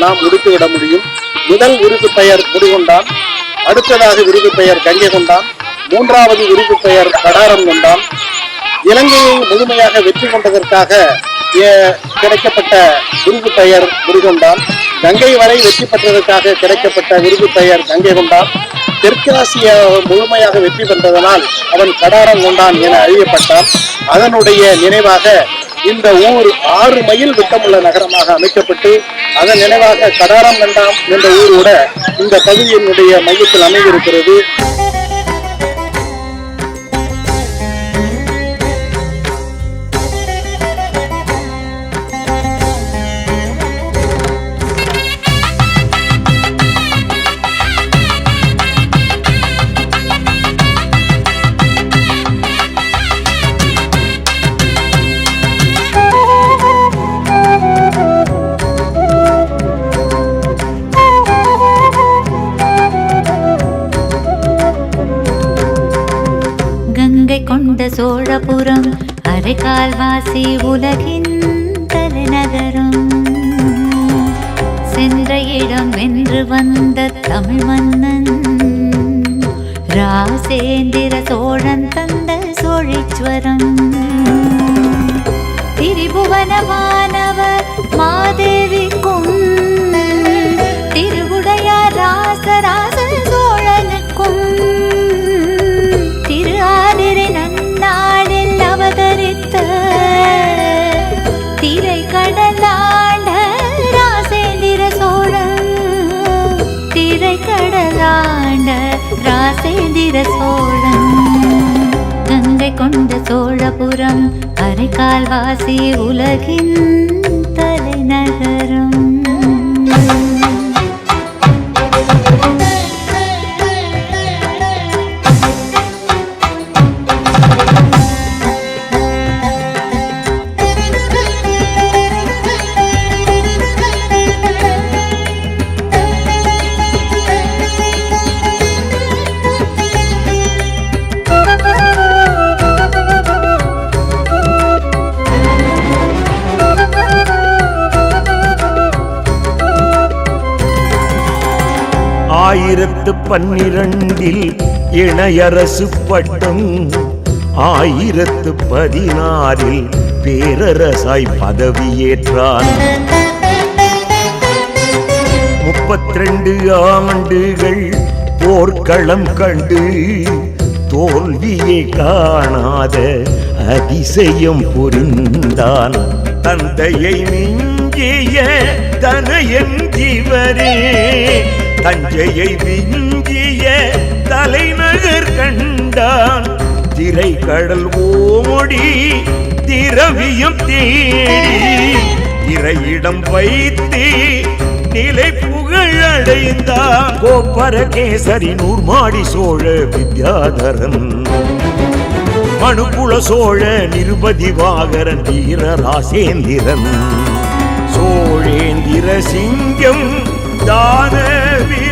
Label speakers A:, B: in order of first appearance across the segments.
A: நாம் முடித்துவிட முடியும். முதல் விருது பெயர் முடிகொண்டான் அடுத்ததாக விருது பெயர் கங்கை கொண்டான் மூன்றாவது விருது பெயர் கடாரம் கொண்டான். இலங்கையை முழுமையாக வெற்றி கொண்டதற்காக கிடைக்கப்பட்ட விருது பெயர் முடிகொண்டான் கங்கை வரை வெற்றி பெற்றதற்காக கிடைக்கப்பட்ட விருது பெயர் கங்கை கொண்டான் தெற்காசிய முழுமையாக வெற்றி பெற்றதனால் அவன் கடாரம் கொண்டான் என அறியப்பட்டான். அதனுடைய நினைவாக இந்த ஊர் ஆறு மைல் விட்டமுள்ள நகரமாக அமைக்கப்பட்டு அதன் நினைவாக கடாரம் கண்டாம் என்ற ஊர் இந்த பகுதியினுடைய மையத்தில் அமைந்திருக்கிறது.
B: கொண்ட சோழபுரம் அரைக்கால்வாசி உலகின் தலைநகரம். சென்ற இடம் வென்று வந்த தமிழ் மன்னன் ராசேந்திர சோழன் தந்த சோழீஸ்வரம் திரிபுவனமானவர் மாதேவிக்கும் திருவுடையார் ராசராச ராசேந்திர சோழன். கங்கை கொண்ட சோழபுரம் அரைக்கால்வாசி உலகின் தலைநகரம்.
C: ஆயிரத்து பன்னிரண்டில் இணையரசு பட்டம் ஆயிரத்து பதினாறில் பேரரசாய் பதவியேற்றான். முப்பத்திரண்டு ஆண்டுகள் போர்க்களம் கண்டு தோல்வியை காணாத அதிசயம் புரிந்தான். தந்தையை மிஞ்சிய தனையன் ஜீவரே தஞ்சையை விஞ்சிய தலைநகர் கண்டான். திரை கடல் ஓடி திரவியம் தேடி இறையிடம் வைத்து நிலை புகழடைந்தான் கோப்பர கேசரி நூர்மாடி சோழ வித்யாதரன். மனுகுல சோழ நிருபதி வாகரன் வீர ராசேந்திரன். சோழேந்திர சிங்கம் தான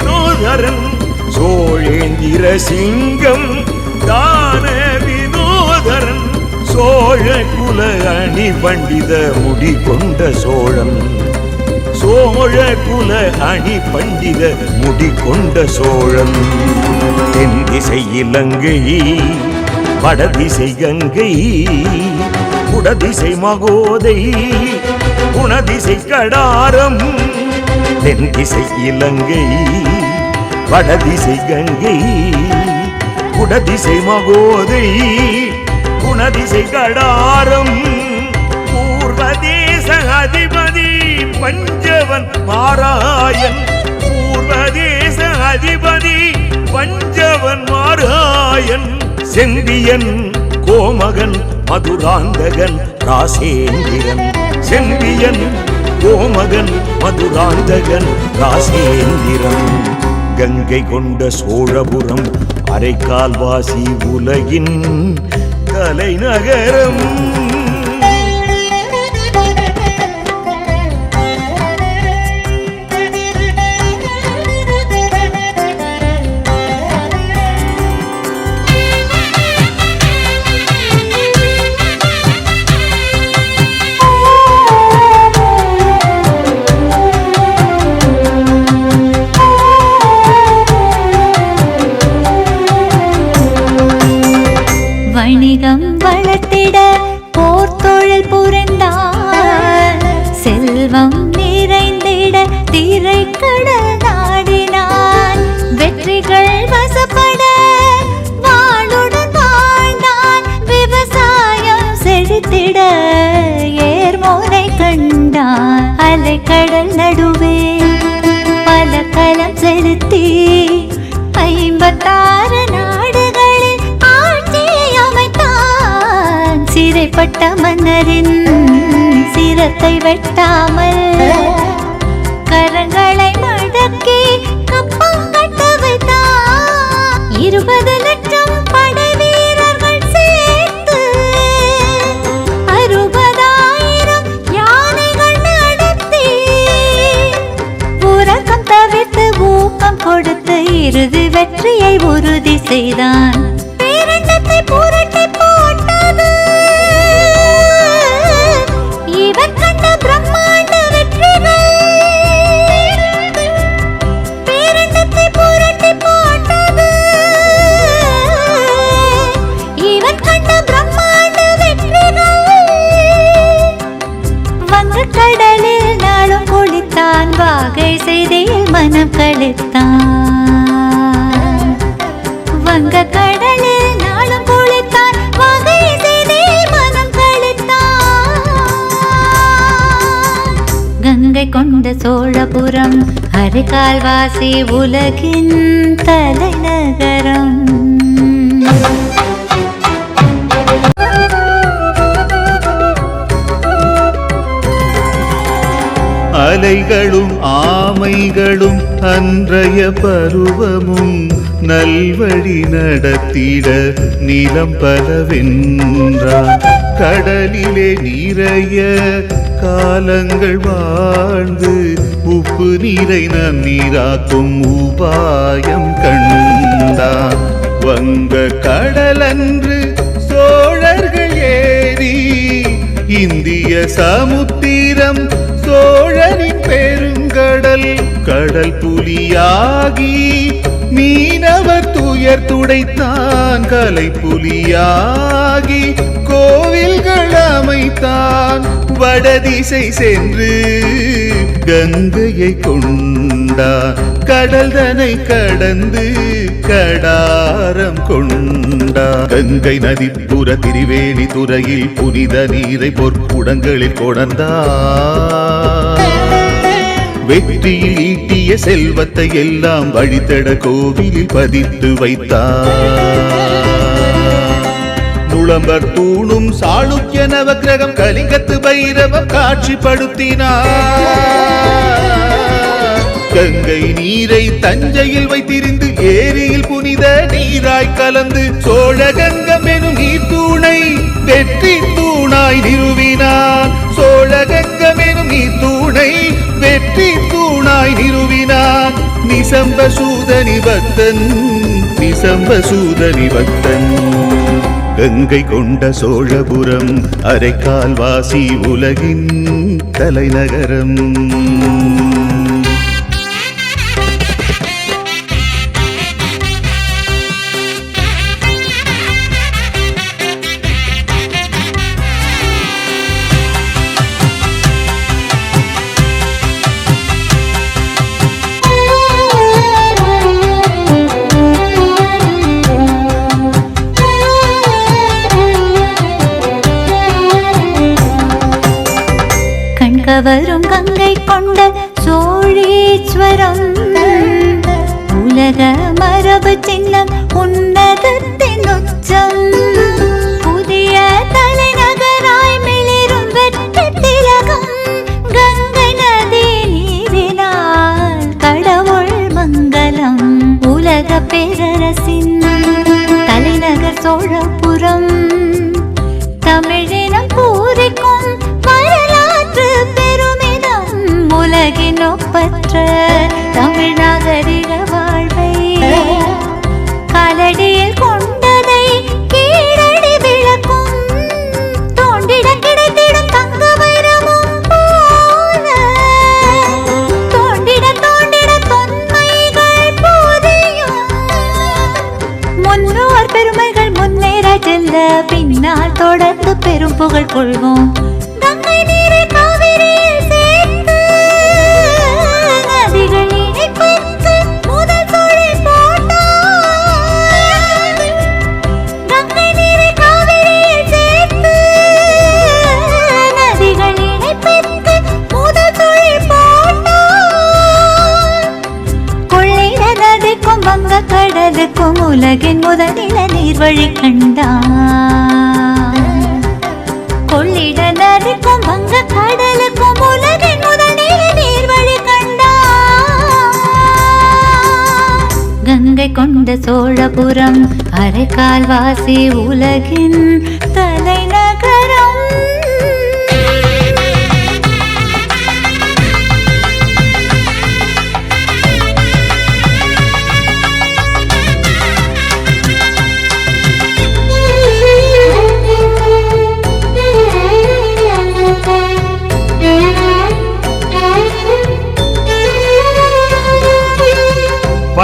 C: வினோதரன் சோழேந்திர சிங்கம் தான வினோதரன் சோழ குல அணி பண்டித முடி கொண்ட சோழன். சோழ குல அணி பண்டித முடி கொண்ட சோழன். தென் திசை இலங்கை வடதிசை கங்கை குடதிசை மகோதை குணதிசை கடாரம். தென் திசை இலங்கை வடதிசை கங்கை குடதிசை மகோதை குணதிசை கடாரம் பூர்வதேச அதிபதி பஞ்சவன் மாராயன் பூர்வதேச அதிபதி பஞ்சவன் மாராயன் செந்தியன் கோமகன் மதுராந்தகன் ராசேந்திரன் செந்தியன் கோமகன் மதுராந்தகன் ராசேந்திரன். கங்கை கொண்ட சோழபுரம் அரைக்கால்வாசி உலகின் தலைநகரம்
B: நிறைந்திட போர் தொழில் புரிந்தார் செல்வம் நிறைந்திட திரை கடல் நாடினார் வெற்றிகள் வசப்பட வாழுடன் வாழ்ந்தான் விவசாயம் செழித்திட ஏர்மோனை கண்டான் அலைக்கடல் நடுவே பட்ட மன்னரின் சிரத்தை வெட்டாமல் கரங்களை மடக்கி கப்பம் கட்ட வைத்தான் இருபது லட்சம் படை வீரர்கள் சேர்த்து அறுபதாயிரம் யானைகள் நடத்தி உறக்கம் தவிர்த்து ஊக்கம் கொடுத்து இறுதி வெற்றியை உறுதி செய்தான். மனம் வங்க கடலில் நாளும் குளித்தான் வாகை செய்தியில் மனம் கழித்தான் கங்கை கொண்ட சோழபுரம் அரைக்கால்வாசி உலகின் தலைநகரம்.
D: அலைகளும் ஆமைகளும் அன்றைய பருவமும் நல்வழி நடத்திட நிலம் பலவென்றான். கடலிலே நிறைய காலங்கள் வாழ்ந்து உப்பு நீரை நம் நீராக்கும் உபாயம் கண்டான். வங்க கடலன்று சோழர்கள் ஏறி இந்திய சமுத்திரம் சோழனின் பெருங்கடல் கடல் புலியாகி மீனவர் துயர் துடைத்தான் கலை புலியாகி அமைத்தான். வடதிசை சென்று கங்கையை கொண்டான் கடல் தனை கடந்து கடாரம் கொண்டான் கங்கை நதிப்புற திரிவேணி துறையில் புனித நீரை பொற்குடங்களில் கொணர்ந்தான் வெற்றியில் ஈட்டிய செல்வத்தை எல்லாம் வழித்தட கோவிலில் பதித்து வைத்தார். புலம்பர் தூணும் சாளுக்கிய நவகிரகம் கலிங்கத்து பைரவம் காட்சிப்படுத்தினார். கங்கை நீரை தஞ்சையில் வைத்திருந்து ஏரியில் புனித நீராய் கலந்து சோழகங்கம் எனும் நீர்த்தூணை வெற்றி தூணாய் நிறுவினான். சோழகங்கம் எனும் நீர்த்தூணை வெற்றி தூணாய் நிறுவினான். நிசம்ப சூதனி பக்தன் நிசம்ப சூதனி பக்தன் கங்கை கொண்ட சோழபுரம் அரைக்கால்வாசி உலகின் தலைநகரம்.
B: verdadero உலகின் முதலில நீர்வழி கண்டான் கொள்ளிட நதிக்கும் வங்க கடலுக்கும் உலகின் முதலில நீர் வழி கண்டான் கங்கை கொண்ட சோழபுரம் அரைக்கால்வாசி உலகின்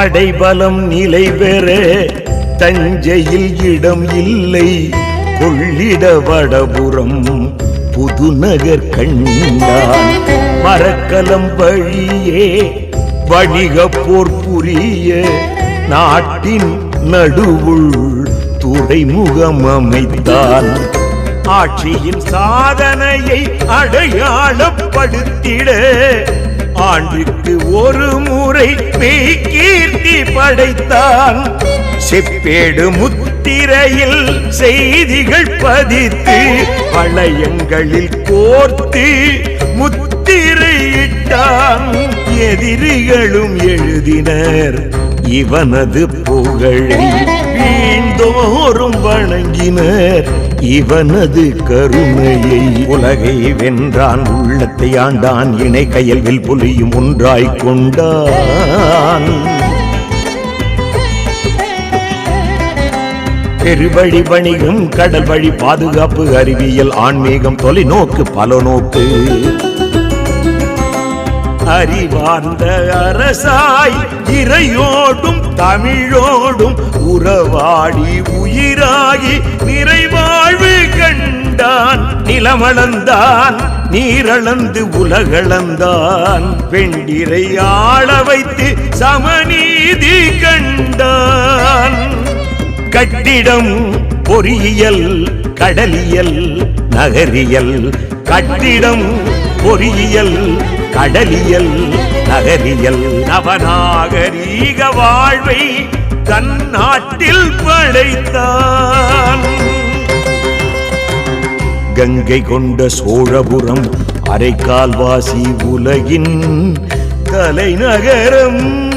C: படைபலம் நிலை பெற. தஞ்சையில் இடம் இல்லை. கொள்ளிட வடபுறம் புதுநகர் கண்டான். மரக்கலம் வழியே வணிக போர் புரிய. நாட்டின் நடுவுள் துறைமுகம் அமைத்தான். ஆட்சியின் சாதனையை அடையாளப்படுத்திட. ஆண்டுக்கு ஒரு முறை மெய்கீர்த்தி படைத்தான். செப்பேடு முத்திரையில் செய்திகள் பதித்து வளையங்களில் கோர்த்து முத்திரையிட்டான். எதிரிகளும் எழுதினர் இவனது புகழை வீண்தோறும் வணங்கினர். இவனது கருணையை உலகை வென்றான் உள்ளத்தை ஆண்டான் இணை கையில் புலியும் ஒன்றாய் கொண்டான். பெருவழி வணிகம் கடல் வழி பாதுகாப்பு அறிவியல் ஆன்மீகம் தொலைநோக்கு பல நோக்கு. அறிவார்ந்த அரசாய் இறையோடும் தமிழோடும் உறவாடி உயிராகி நிறைவாழ்வு கண்டான். நிலமளந்தான் நீரளந்து உலகளந்தான். பெண்டிரை ஆள வைத்து சமநீதி கண்டான். கட்டிடம் பொறியியல் கடலியல் நகரியல். கட்டிடம் பொறியியல் கடலியல் நகரியல் நவநாகரீக வாழ்வை தன் நாட்டில் படைத்தான். கங்கை கொண்ட சோழபுரம் அரைக்கால்வாசி உலகின் தலைநகரம்.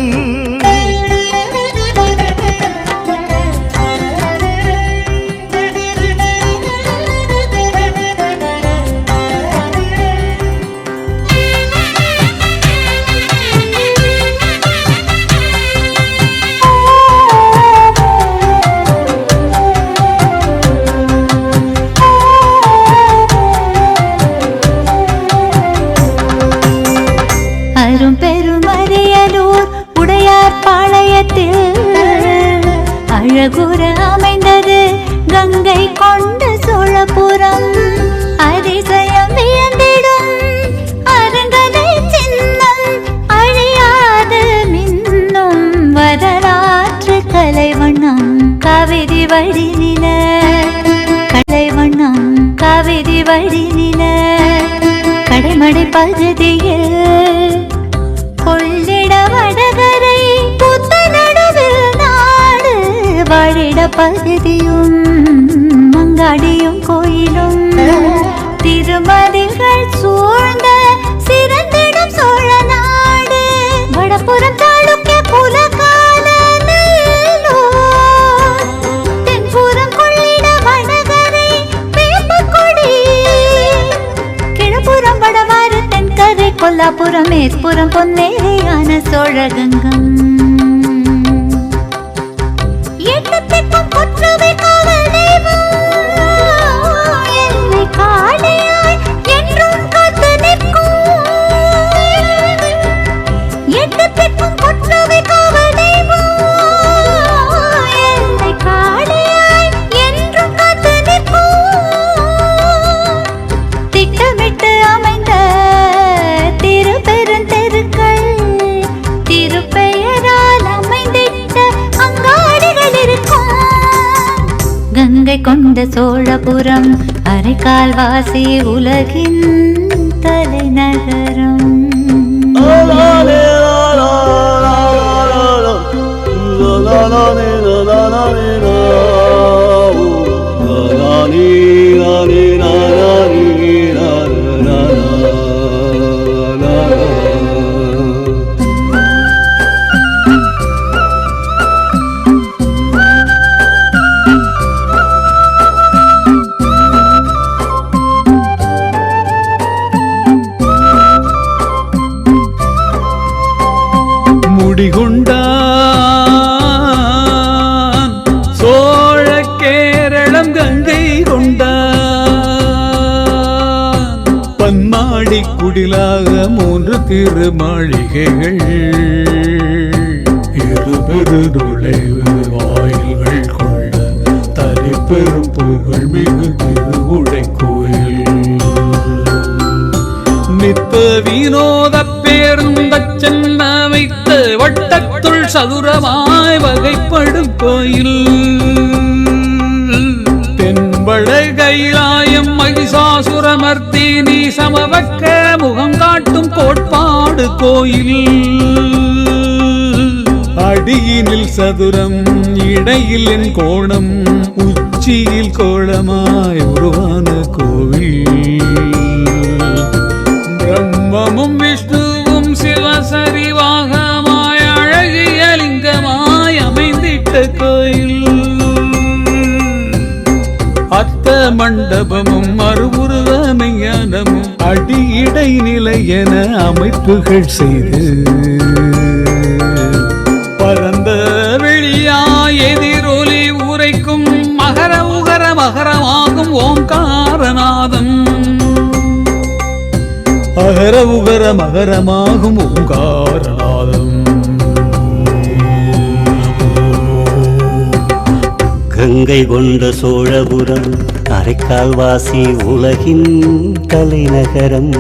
B: பகுதியில் கொள்ளிட வடகரை புத்த நடுவில் நாடு வாழிட பகுதியும் மங்காடியும் கோயிலும் தென்கரை கொல்லாபுரம் மேற்புறம் பொன்னேரியான சோழகங்கம்.
E: கங்கை கொண்ட சோழபுரம் அரைக்கால்வாசி உலகின் தலைநகரம்
F: முடிகொண்டான் சோழ கேரளம் கங்கை கொண்டான். பன்மாடி குடிலாக மூன்று திருமாளிகைகள். இருபெரு நுழைவு வாயில்கள் கொண்ட தனிப்பெரும் புகழ் மிகு திருவுடை கோயில். நித்த வினோத பேருந்த சென்ன சதுரமாய் வகைப்படும் கோயில். தென்பட கைலாயம் மகிஷாசுரமர்த்தினி சமவக்க முகம் காட்டும் கோட்பாடு கோயில். அடியினில் சதுரம் இடையில் என் கோணம் உச்சியில் கோளமாய் உருவான கோவில். மண்டபமும் மறுபுருவ மெய்ஞானமும் அடியிடை நிலை என அமைப்புகள் செய்து பரந்த வெளியா எதிரொலி உரைக்கும் மகர உகர மகரமாகும் ஓங்காரநாதம் அகர உகர மகரமாகும் ஓங்காரநாதம்
B: கங்கை கொண்ட சோழபுரம் காரைக்கால் வாசி உலகின் தலைநகரம்.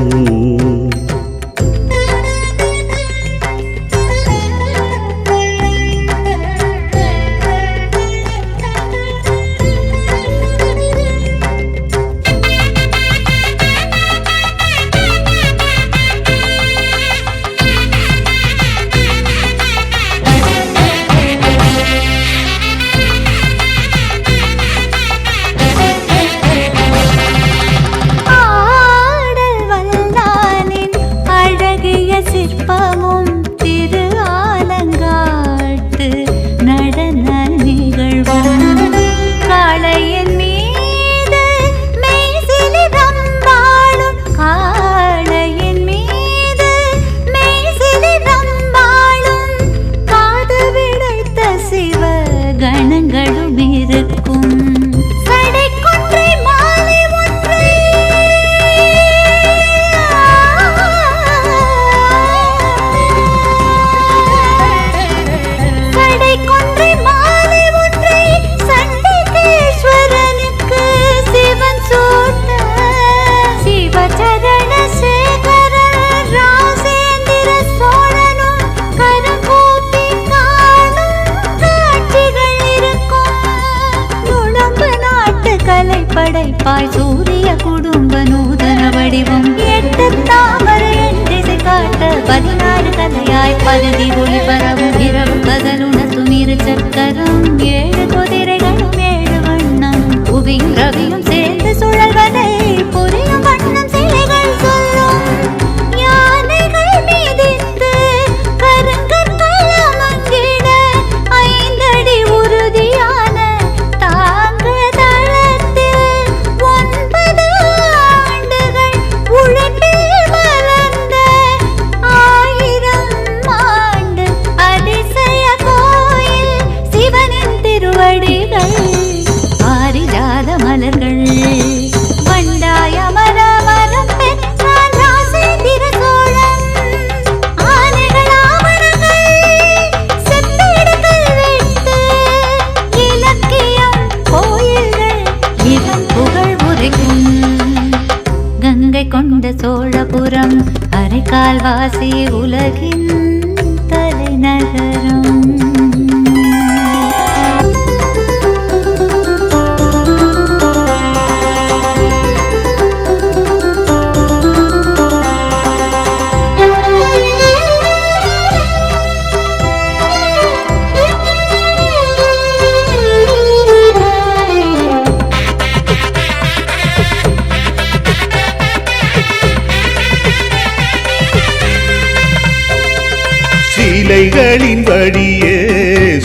E: கங்கை கொண்ட சோழபுரம் அரைக்கால்வாசி உலகின் தலைநகர்.
D: மொழிகளின் வழியே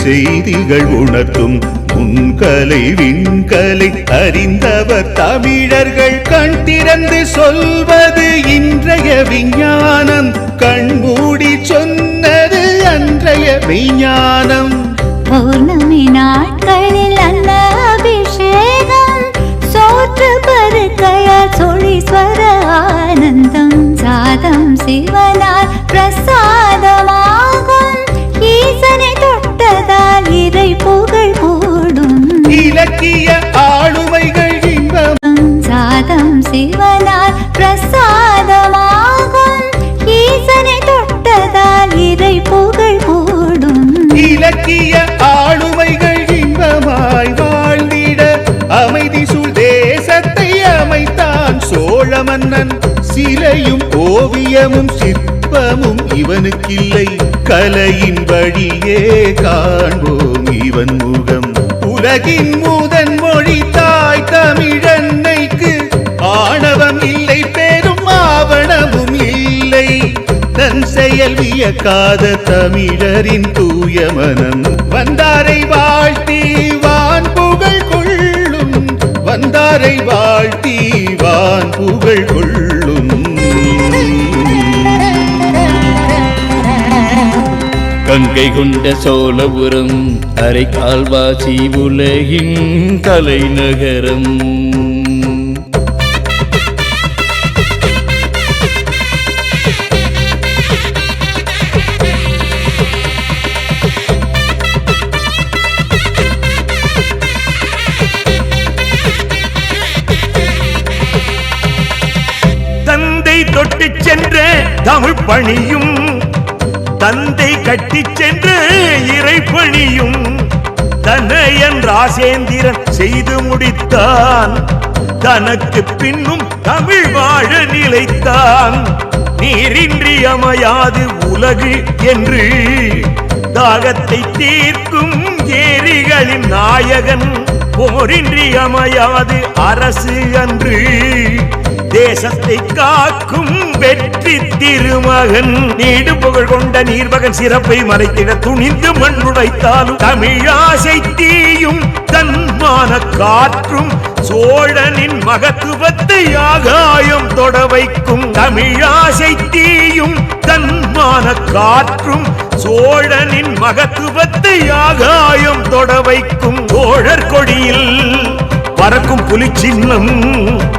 D: செய்திகள் உணர்த்தும் முன்கலை விண்கலை அறிந்தவர் தமிழர்கள் கண் திறந்து சொல்வது இன்றைய விஞ்ஞானம். கண்மூடி சொன்னது அன்றைய விஞ்ஞானம்.
B: பௌர்ணமி நாட்களில் அல்ல அபிஷேகம் சோற்று பருக்கையால் சொளீஸ்வர ஆனந்தம் சாதம் சிவன் சிவனால் பிரசாதமாகும். ஈசனை தொட்டதால் இறை புகழ் கூடும்
D: இலக்கிய ஆளுமைகள் இன்பமாய் வாழ்ந்திட அமைதி சூழ் தேசத்தை அமைத்தான் சோழ மன்னன் சிலையும் ஓவியமும் சிற்பமும் இவனுக்கில்லை. கலையின் வழியே காண்போம் இவன் முகம். உலகின் இயல் வியக்காத தமிழரின் தூய மனம். வந்தாரை வாழ்த்தி வான் புகழ் கொள்ளும். வந்தாரை வாழ்த்தி வான் புகழ் கொள்ளும்.
G: கங்கை கொண்ட சோழபுரம் அரைக்கால்வாசி உலகின் தலைநகரம்
C: தமிழ் பணியும் தந்தை கட்டிச் இறை இறைப்பணியும் தனையன் ராசேந்திரன் செய்து முடித்தான். தனக்கு பின்னும் தமிழ் வாழ நிலைத்தான். நீரின்றி அமையாது உலகு என்று தாகத்தை தீர்க்கும் ஏரிகளின் நாயகன் போரின்றி அமையாது அரசு அன்று. தேசத்தை காக்கும் வெற்றி திருமகன். நீடு புகழ் கொண்ட நீர்மகன் சிறப்பை மறைத்திட துணிந்து மண்ணுடைத்தாலும் தமிழாசை தீயும் தன்மான காற்றும் சோழனின் மகத்துவத்தை ஆகாயம் தொட வைக்கும். தமிழாசை தீயும் தன்மான காற்றும் சோழனின் மகத்துவத்தை ஆகாயம் தொட வைக்கும். சோழர் கொடியில் பறக்கும் புலி சின்னம்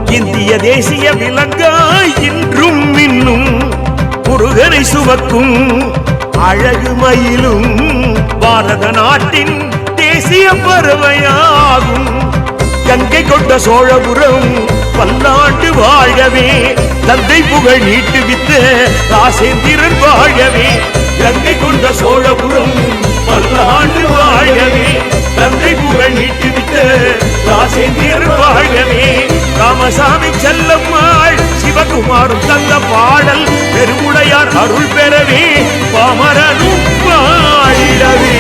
C: இந்திய தேசிய விலங்காய் இன்றும் இன்னும் முருகனை சுமக்கும் அழகு மயிலும் பாரத நாட்டின் தேசிய பறவையாகும். கங்கை கொண்ட சோழபுரம் பல்லாண்டு வாழவே தந்தை புகழ் நீட்டுவித்த ராசேந்திரன் வாழவே. கங்கை கொண்ட சோழபுரம் பல்லாண்டு வாழவே. தந்தை புகழ் நீட்டுவித்த ராசேந்திரன் வாழவே ராமசாமி செல்லம்மாள் சிவகுமாரும் தந்த பாடல் பெருமுடையார் அருள் பெறவே. பாமரனும் பாடிடவே.